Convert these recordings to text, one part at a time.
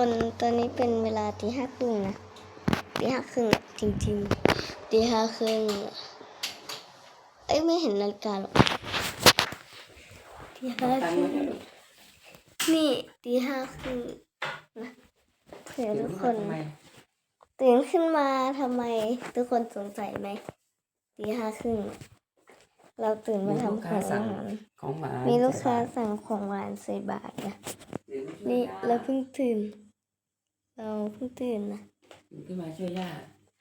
คนตอนนี้เป็นเวลาตีห้าครึ่งนะตีห้าครึ่งอะจริงๆตีห้าครึ่งเอ้ยไม่เห็นนาฬิกาหรอกตีห้าตั้งครึ่ไว้งให้ลูกนี่ตีห้าครึ่งนะเผื่อทุกคนทำไมตื่นขึ้นมาทำไม ทุกคนสงสัยไหมตีห้าครึ่งเราตื่นมาทำของอาหารของหวานมีลูกค้าสั่งของหวานใส่บาตรนะนี่เราเพิ่งตื่น เราเพิ่งตื่นนะตื่นขึ้นมาช่วยย่า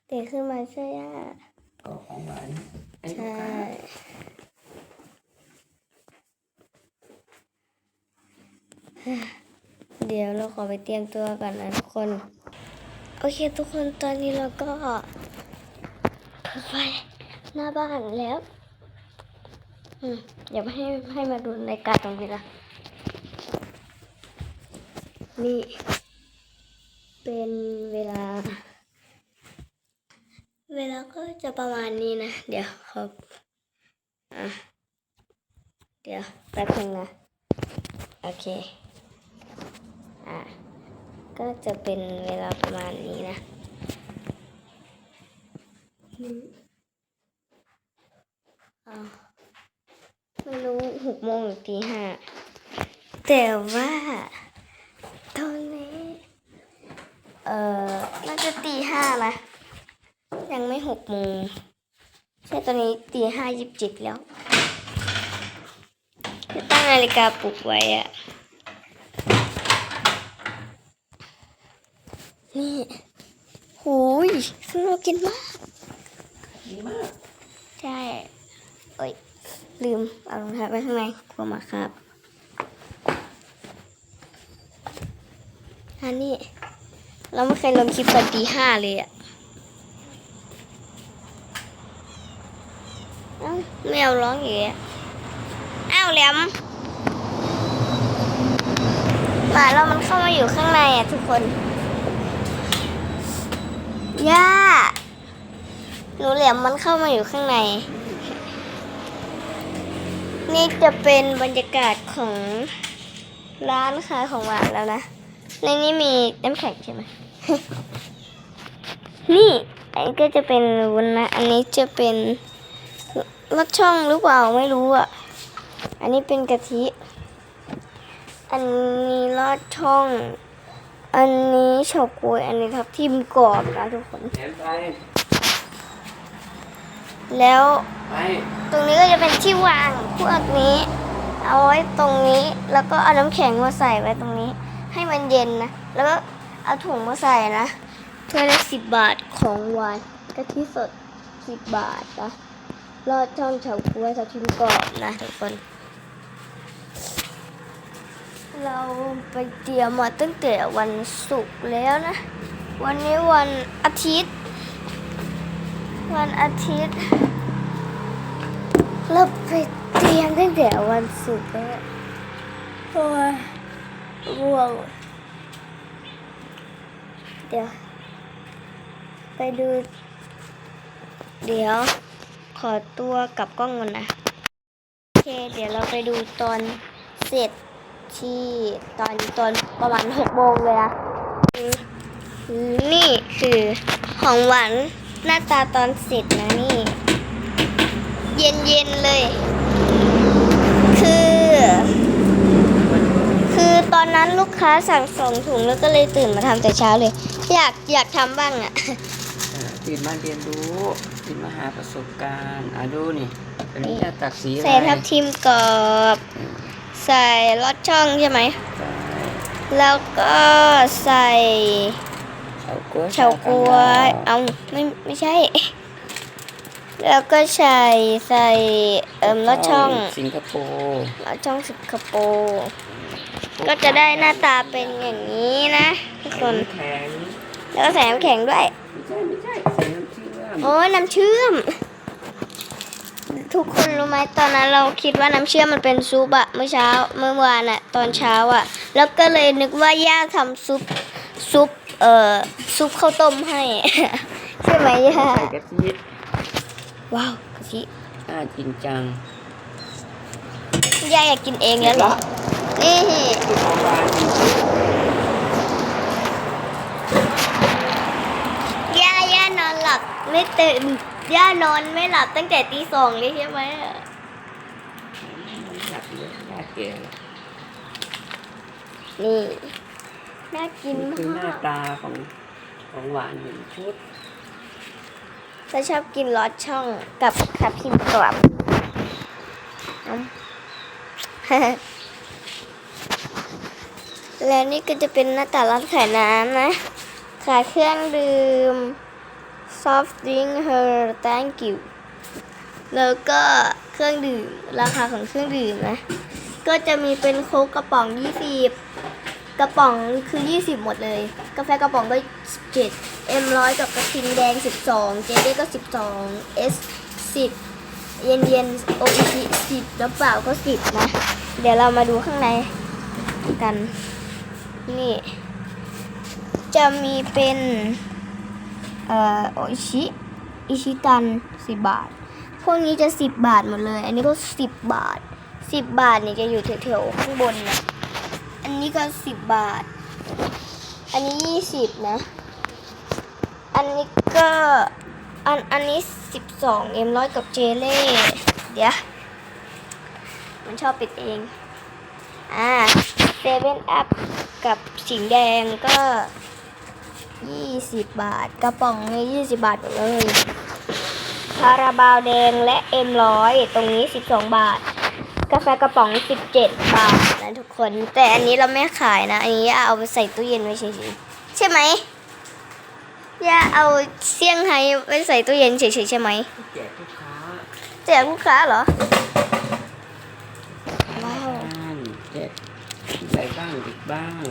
ตื่นขึ้นมาช่วยย่าก็ของหวานไอ้ลูกใช่ค้าเดี๋ยวเราขอไปเตรียมตัวก่อนนะทุกคน โอเคทุกคนตอนนี้เราก็เปิดไฟหน้าบ้านแล้วอืมเดี๋ยวให้ให้มาดูในการตรงนี้นะนี่ เป็นเวลา เวลาก็จะประมาณนี้นะ เดี๋ยวครับอะเดี๋ยวแป๊บนึงนะ โอเค อะ ก็จะเป็นเวลาประมาณนี้นะอืมอะไม่รู้หกโมงหรือตีห้าแต่ว่าตอนนี้ เอ่อน่าจะตีห้านะยังไม่หกโมงใช่ตอนนี้ตีห้ายิบจิตแล้วคือตั้งนาฬิกาปลุกไว้อะนี่หูยข้างนอกกินมากดีมาก ใช่เอ้ย ลืม เอารองเท้าไว้ข้างในกลัวหมาครับ อันนี้ เราไม่เคยลงคลิปตอนตีห้าเลยอะเอ้าไม่เอาร้องอย่างเงี้ยอ้าวแหลมหมาเรามันเข้ามาอยู่ข้างในอะทุกคน ย่า หนูเหลมมันเข้ามาอยู่ข้างใน นี่จะเป็นบรรยากาศของร้านขายของหวานแล้วนะ ในนี้มีน้ำแข็งใช่ไหม นี่อันนี้ก็จะเป็นวุ้นนะ อันนี้จะเป็นรสช่องหรือเปล่าไม่รู้อะ อันนี้เป็นกะทิ อันนี้รสช่อง อันนี้เฉาก๊วย อันนี้ทับทิมกรอบนะทุกคนแถมไปแล้วไปตรงนี้ก็จะเป็นที่วางพวกนี้ เอาไว้ตรงนี้ แล้วก็เอาน้ำแข็งมาใส่ไว้ตรงนี้ ให้มันเย็นนะ แล้วก็ เอาถุงมาใส่นะถ้วยละสิบบาทของหวานกะทิสดสิบบาทนะรอดช่องเฉาก๊วยทับทิมกรอบนะทุกคน เราไปเตรียมมาตั้งแต่วันศุกร์แล้วนะ วันนี้วันอาทิตย์ วันอาทิตย์ เราไปเตรียมตั้งแต่วันศุกร์แล้วโอ้ยง่วง ดี๋ยว ไปดู เดี๋ยว ขอตัวกลับกล้องก่อนนะ โอเค เดี๋ยวเราไปดูตอนเสร็จที่ตอนตอนประมาณหกโมงเลยนะอืมนี่คือของหวานหน้าตาตอนเสร็จนะนี่ เย็นเย็นเลย คือ คือตอนนั้นลูกค้าสั่งสองถุงแล้วก็เลยตื่นมาทำแต่เช้าเลย อยากอยากทำบ้างอะเออตื่นมาเรียนรู้ตื่นมาหาประสบการณ์อะดูนี่อันนี้จะตักสีอะไรใส่ทับทิมกรอบ ใส่ลอดช่องใช่ไหมแล้วก็ใส่เฉาก๊วยเฉาก๊วยเอาไม่ไม่ใช่ แล้วก็ใส่ใส่เอิ่มลอดช่องสิงคโปร์ลอดช่องสิงคโปร์ก็จะได้หน้าตาเป็นอย่างนี้นะทุกคน แข็งแล้วก็ใส่น้ำแข็งด้วย ไม่ใช่ไม่ใช่ใส่น้ำเชื่อมโอ้ยน้ำเชื่อม ทุกคนรู้ไหมตอนนั้นเราคิดว่าน้ำเชื่อมมันเป็นซุปอะเมื่อเช้าเมื่อวานอะตอนเช้าอะแล้วก็เลยนึกว่าย่าทำซุปซุปเอ่อซุปข้าวต้มให้ ใช่ไหมย่าใส่กะทิว้าวกะทิน่าจริงจังย่าอยากกินเองแล้วเหรอนี่คือของหวาน หลับไม่ตื่นย่านอนไม่หลับตั้งแต่ตีสองเลยใช่ไหมอะอยากเยอะอยากเก่งนี่น่ากินนี่คือหน้าตาของของหวานหนึ่งชุดถ้าชอบกินลอดช่องกับขับพิมพ์กรอบแล้วนี่ก็จะเป็นหน้าตาร้านขายน้ำนะ ขายเครื่องดื่ม soft drink her thank you แล้วก็เครื่องดื่มราคาของเครื่องดื่มนะ ก็จะมีเป็นโค้กกระป๋อง 20 กระป๋องคือ 20 หมดเลย กาแฟกระป๋องก็17 M ร้อยกับกระทิงแดง 12 เจเด้ก็ 12 S 10 เย็นเย็นๆ OEC 10แล้วเปล่าก็ 10 นะ เดี๋ยวเรามาดูข้างในกัน นี่ จะมีเป็น เอ่อโออิชิอิชิตัน10บาท พวกนี้จะ10บบาทหมดเลย อันนี้ก็10บบาท10บบาทเนี่ยจะอยู่แถวๆข้างบนนะอันนี้ก็10บบาท อันนี้20นะ อันนี้ก็อันอันนี้12เอ็มร้อยกับเจเล่เดี๋ยวมันชอบปิดเอง อ่าเซเว่นอัพกับสิงแดงก็ 20 บาท กระป๋องนี้20 บาทหมดเลยคาราบาวแดงและเอ็มร้อยตรงนี้ 12 บาท กาแฟกระป๋อง 17 บาทนะทุกคน แต่อันนี้เราไม่ขายนะ อันนี้เอาไปใส่ตู้เย็นไว้เฉยๆใช่ไหมย่าเอาเซี่ยงไฮ้ไว้ใส่ตู้เย็นเฉยๆใช่ไหมแจกลูกค้าแจกลูกค้าเหรอว้าว บ้านแจกใส่บ้างเด็กบ้าง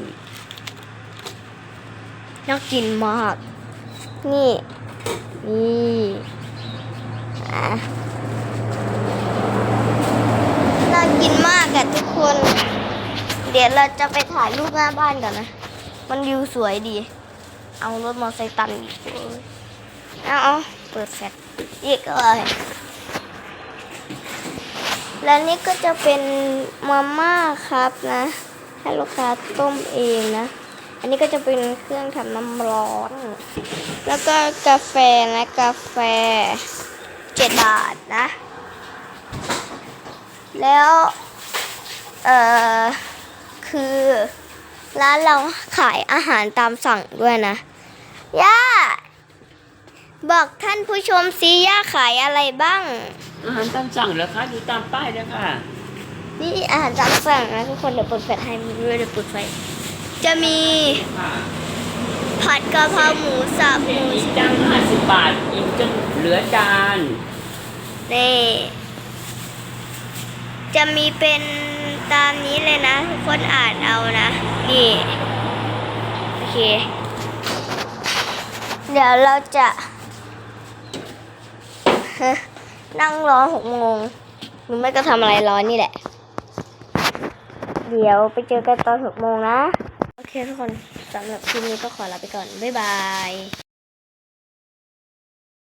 น่ากินมาก นี่ นี่อะน่ากินมากอะทุกคน เดี๋ยวเราจะไปถ่ายรูปหน้าบ้านกันนะ มันวิวสวยดี เอารถมอเตอร์ไซค์ตันอีกโอ้ยเอาเอาเปิดแฟลชอีกเลยและนี่ก็จะเป็นมาม่าครับนะ ให้ลูกค้าต้มเองนะ อันนี้ก็จะเป็นเครื่องทำน้ำร้อน แล้วก็กาแฟนะกาแฟเจ็ดบาทนะ แล้ว เอ่อ คือร้านเราขายอาหารตามสั่งด้วยนะ ย่า บอกท่านผู้ชมซิย่าขายอะไรบ้าง อาหารตามสั่งเหรอคะดูตามป้ายเลยค่ะ นี่อาหารตามสั่งนะทุกคนเดี๋ยวเปิดแฟลชให้มีด้วยเดี๋ยวเปิดไฟ จะมีค่ะผัดกะเพราหมูสับหเด็กมูมีจังห้าสิบบาทอิ่มจนเหลือจานนี่จะมีเป็นตามนี้เลยนะทุกคนอ่านเอานะ นี่ โอเค เดี๋ยวเราจะนั่งรอหกโมงหรือไม่ก็ทำอะไรรอนี่แหละ เดี๋ยวไปเจอกันตอนหกโมงนะโอ เคทุกคนสำหรับคลิปนี้ก็ขอลาไปก่อน บ๊ายบาย